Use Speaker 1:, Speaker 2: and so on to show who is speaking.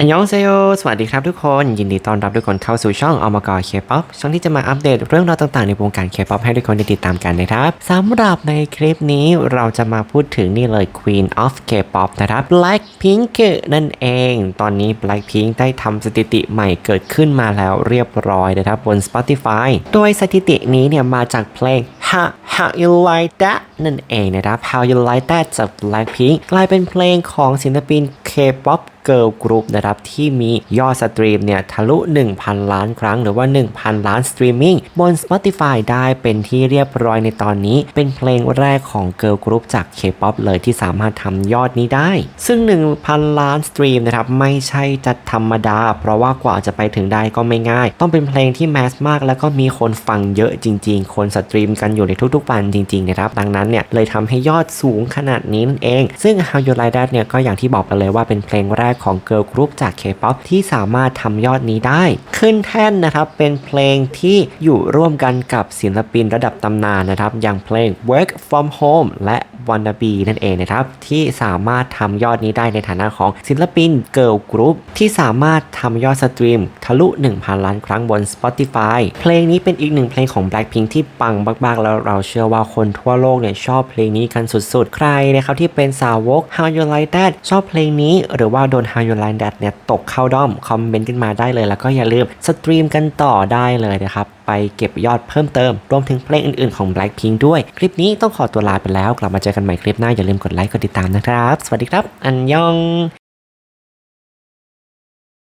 Speaker 1: อันยองเซโยสวัสดีครับทุกคน ยินดีต้อนรับทุกคนเข้าสู่ช่องอมกอเคป๊อปช่องที่จะมาอัปเดตเรื่องราวต่างๆในวงการเคป๊อปให้ทุกคนได้ติดตามกันนะครับสำหรับในคลิปนี้เราจะมาพูดถึงนี่เลย Queen of K-pop นะครับ Blackpink นั่นเอง ตอนนี้ Blackpink ได้ทำสถิติใหม่เกิดขึ้นมาแล้วเรียบร้อยนะครับบน Spotify โดยสถิตินี้เนี่ยมาจากเพลง How How You Like That นั่นเองนะครับ How You Like That จาก Blackpink กลายเป็นเพลงของศิลปิน K-pop Girl Group นะครับที่มียอดสตรีมเนี่ยทะลุ 1,000 ล้านครั้งหรือว่า 1,000 ล้านสตรีมมิ่งบน Spotify ได้เป็นที่เรียบร้อยในตอนนี้ เป็นเพลงแรกของ Girl Group จาก K-pop เลยที่สามารถทำยอดนี้ได้ ซึ่ง 1,000 ล้านสตรีมนะครับไม่ใช่จะธรรมดา เพราะว่ากว่าจะไปถึงได้ก็ไม่ง่าย ต้องเป็นเพลงที่แมสมากแล้วก็มีคนฟังเยอะจริง ๆ คนสตรีมกันอยู่ในทุกๆวันจริงๆนะครับดังนั้นเนี่ยเลยทำให้ยอดสูงขนาดนี้นั่นเอง ซึ่ง How You Like That เนี่ยก็อย่างที่บอกไปเลยว่าเป็นเพลงแรกของเกิร์ลกรุ๊ปจาก K-pop ที่สามารถทำยอดนี้ได้ ขึ้นแท่นนะครับเป็นเพลงที่อยู่ร่วมกันกับศิลปินระดับตำนานนะครับอย่างเพลง Work From Home และ Wanna Be นั่นเองนะครับที่สามารถทำยอดนี้ได้ในฐานะของศิลปิน Girl Group ที่สามารถทำยอดสตรีมทะลุ 1,000 ล้านครั้งบน Spotify เพลงนี้เป็นอีกหนึ่งเพลงของ Blackpink ที่ปังมากๆ แล้วเราเชื่อว่าคนทั่วโลกเนี่ยชอบเพลงนี้กันสุดๆ ใครนะครับที่เป็นสาวก How You Like That ชอบเพลงนี้ หรือว่าโดน How You Like That เนี่ยตกเข้าด้อม คอมเมนต์กันมาได้เลย แล้วก็อย่าลืมสตรีมกันต่อได้เลยนะครับ ไปเก็บยอดเพิ่มเติม รวมถึงเพลงอื่นๆของ Blackpink ด้วย คลิปนี้ต้องขอตัวลาไปแล้ว กลับมาเจอกันใหม่คลิปหน้าอย่าลืมกดไลค์กดติดตามนะครับ สวัสดีครับ อันยอง